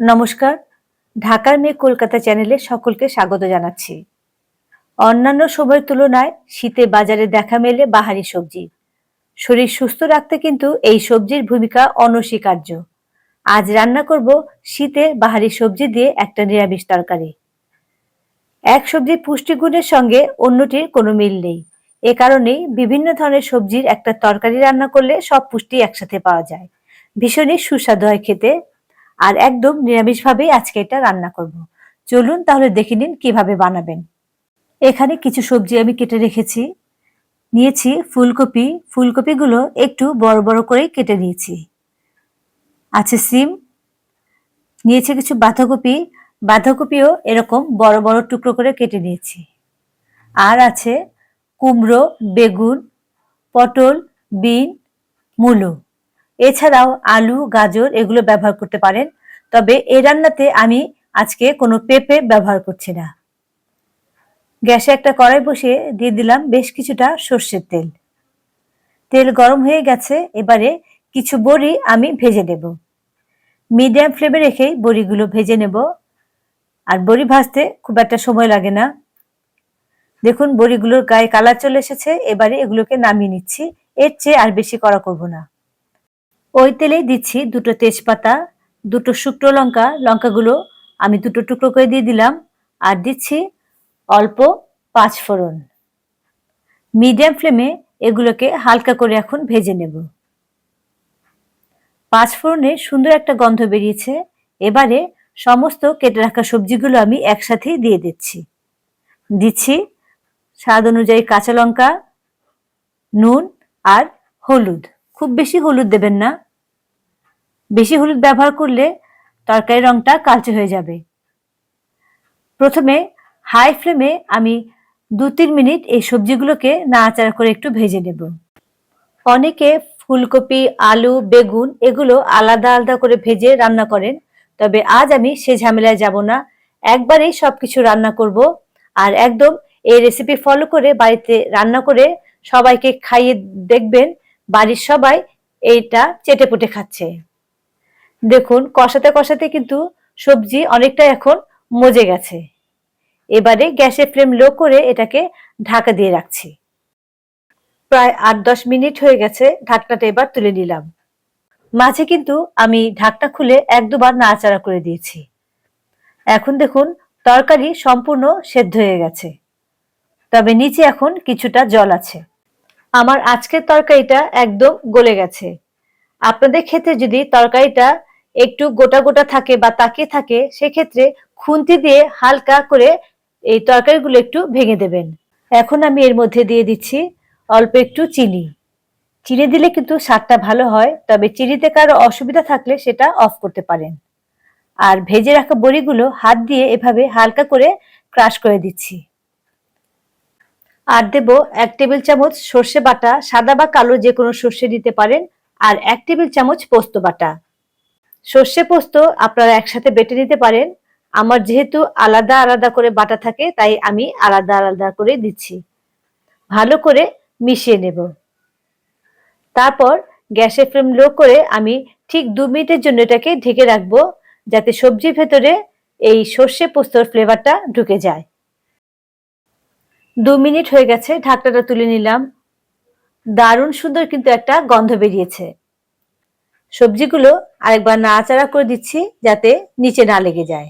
নমস্কার। ঢাকার মেয়ে কলকাতা চ্যানেলে সকলকে স্বাগত জানাচ্ছি। অন্যান্য সময়ের তুলনায় শীতে বাজারে দেখা মেলে বাহারি সবজি। শরীর সুস্থ রাখতে কিন্তু এই সবজির ভূমিকা অনস্বীকার্য। আজ রান্না করব শীতে বাহারি সবজি দিয়ে একটা নিরামিষ তরকারি। এক সবজির পুষ্টিগুণের সঙ্গে অন্যটির কোনো মিল নেই। এ কারণেই বিভিন্ন ধরনের সবজির একটা তরকারি রান্না করলে সব পুষ্টি একসাথে পাওয়া যায়। ভীষণই সুস্বাদু হয় খেতে। আর একদম নিরামিষভাবেই আজকে এটা রান্না করব। চলুন তাহলে দেখে নিন কীভাবে বানাবেন। এখানে কিছু সবজি আমি কেটে রেখেছি। নিয়েছি ফুলকপি। ফুলকপিগুলো একটু বড় বড় করেই কেটে নিয়েছি। আছে সিম। নিয়েছি কিছু বাঁধাকপি। বাঁধাকপিও এরকম বড় বড় টুকরো করে কেটে নিয়েছি। আর আছে কুমড়ো, বেগুন, পটল, বিন, মূলো। এছাড়াও আলু, গাজর এগুলো ব্যবহার করতে পারেন। তবে এই রান্নাতে আমি আজকে কোনো পেঁপে ব্যবহার করছি না। গ্যাসে একটা কড়াই বসিয়ে দিয়ে দিলাম বেশ কিছুটা সর্ষের তেল। তেল গরম হয়ে গেছে, এবারে কিছু বড়ি আমি ভেজে নেব। মিডিয়াম ফ্লেমে রেখেই বড়িগুলো ভেজে নেব। আর বড়ি ভাজতে খুব একটা সময় লাগে না। দেখুন, বড়িগুলোর গায়ে কালার চলে এসেছে, এবারে এগুলোকে নামিয়ে নিচ্ছি। এর চেয়ে আর বেশি করা করব না। ওই তেলেই দিচ্ছি দুটো তেজপাতা, দুটো শুকনো লঙ্কা, লঙ্কাগুলো আমি দুটো টুকরো করে দিয়ে দিলাম আর দিচ্ছি অল্প পাঁচ ফোড়ন মিডিয়াম ফ্লেমে এগুলোকে হালকা করে এখন ভেজে নেব। পাঁচ ফোড়নে সুন্দর একটা গন্ধ বেরিয়েছে। এবারে সমস্ত কেটে রাখা সবজিগুলো আমি একসাথেই দিয়ে দিচ্ছি। দিচ্ছি স্বাদ অনুযায়ী কাঁচা লঙ্কা, নুন আর হলুদ। খুব বেশি হলুদ দেবেন না। বেশি হলুদ ব্যবহার করলে তরকারির রংটা কালচে হয়ে যাবে। প্রথমে হাই ফ্লেমে আমি দু তিন মিনিট এই সবজিগুলোকে নাড়াচাড়া করে একটু ভেজে নেব। অনেকে ফুলকপি, আলু, বেগুন এগুলো আলাদা আলাদা করে ভেজে রান্না করেন, তবে আজ আমি সে ঝামেলায় যাব না। একবারেই সব কিছু রান্না করব আর একদম এই রেসিপি ফলো করে বাড়িতে রান্না করে সবাইকে খাইয়ে দেখবেন বাড়ির সবাই এইটা চেটে পুটে খাচ্ছে। দেখুন, কষাতে কষাতে কিন্তু সবজি অনেকটা এখন মজে গেছে। এবারে গ্যাসের ফ্লেম লো করে এটাকে ঢাকা দিয়ে রাখছি। প্রায় আট দশ মিনিট হয়ে গেছে, ঢাকনাটা এবার তুলে নিলাম। মাঝে কিন্তু আমি ঢাকনা খুলে এক দুবার নাড়াচাড়া করে দিয়েছি। এখন দেখুন, তরকারি সম্পূর্ণ সেদ্ধ হয়ে গেছে। তবে নিচে এখন কিছুটা জল আছে। আমার আজকের তরকারিটা একদম গলে গেছে। আপনাদের ক্ষেত্রে যদি তরকারিটা একটু গোটা গোটা থাকে বা তাকিয়ে থাকে, সেক্ষেত্রে খুন্তি দিয়ে হালকা করে এই তরকারিগুলো একটু ভেঙে দেবেন। এখন আমি এর মধ্যে দিয়ে দিচ্ছি অল্প একটু চিনি। চিনি দিলে কিন্তু স্বাদটা ভালো হয়, তবে চিনিতে কারও অসুবিধা থাকলে সেটা অফ করতে পারেন। আর ভেজে রাখা বড়িগুলো হাত দিয়ে এভাবে হালকা করে ক্রাশ করে দিচ্ছি। আর দেব এক টেবিল চামচ সর্ষে বাটা, সাদা বা কালো যে কোনো সর্ষে দিতে পারেন, আর এক টেবিল চামচ পোস্ত বাটা। সর্ষে পোস্ত আপনারা একসাথে বেটে নিতে পারেন। আমার যেহেতু আলাদা আলাদা করে বাটা থাকে, তাই আমি আলাদা আলাদা করে দিচ্ছি। ভালো করে মিশিয়ে নেব। তারপর গ্যাসের ফ্লেম লো করে আমি ঠিক দু মিনিটের জন্য এটাকে ঢেকে রাখব, যাতে সবজির ভেতরে এই সর্ষে পোস্তর ফ্লেভারটা ঢুকে যায়। দু মিনিট হয়ে গেছে, ঢাকনাটা তুলে নিলাম। দারুণ সুন্দর কিন্তু একটা গন্ধ বেরিয়েছে। সবজিগুলো আরেকবার নাড়াচাড়া করে দিচ্ছি যাতে নিচে না লেগে যায়।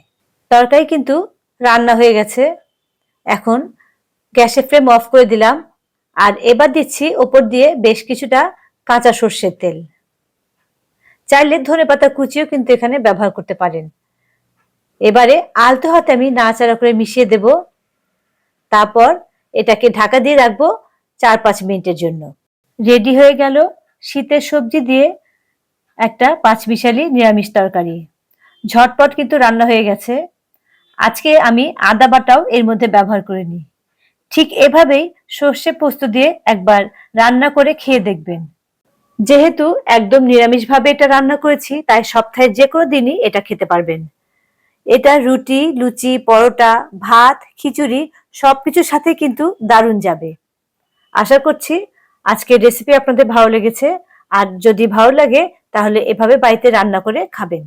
তরকারি কিন্তু রান্না হয়ে গেছে। এখন গ্যাসের ফ্লেম অফ করে দিলাম। আর এবার দিচ্ছি ওপর দিয়ে বেশ কিছুটা কাঁচা সর্ষের তেল। চাইলে ধনে পাতা কুচিও কিন্তু এখানে ব্যবহার করতে পারেন। এবারে আলতো হাতে আমি নাড়াচাড়া করে মিশিয়ে দেব। তারপর এটাকে ঢাকা দিয়ে রাখব চার পাঁচ মিনিটের জন্য। রেডি হয়ে গেল শীতের সবজি দিয়ে একটা পাঁচ মিশালি নিরামিষ তরকারি। ঝটপট কিন্তু রান্না হয়ে গেছে। আজকে আমি আদা বাটাও এর মধ্যে ব্যবহার করিনি ঠিক এভাবেই সর্ষে পোস্ত দিয়ে একবার রান্না করে খেয়ে দেখবেন। যেহেতু একদম নিরামিষভাবে এটা রান্না করেছি, তাই সপ্তাহে যে কোনো দিনই এটা খেতে পারবেন। এটা রুটি, লুচি, পরোটা, ভাত, খিচুড়ি সবকিছুর সাথে কিন্তু দারুণ যাবে। আশা করছি আজকের রেসিপি আপনাদের ভালো লেগেছে। আর যদি ভালো লাগে, তাহলে এভাবে বাড়িতে রান্না করে খাবেন।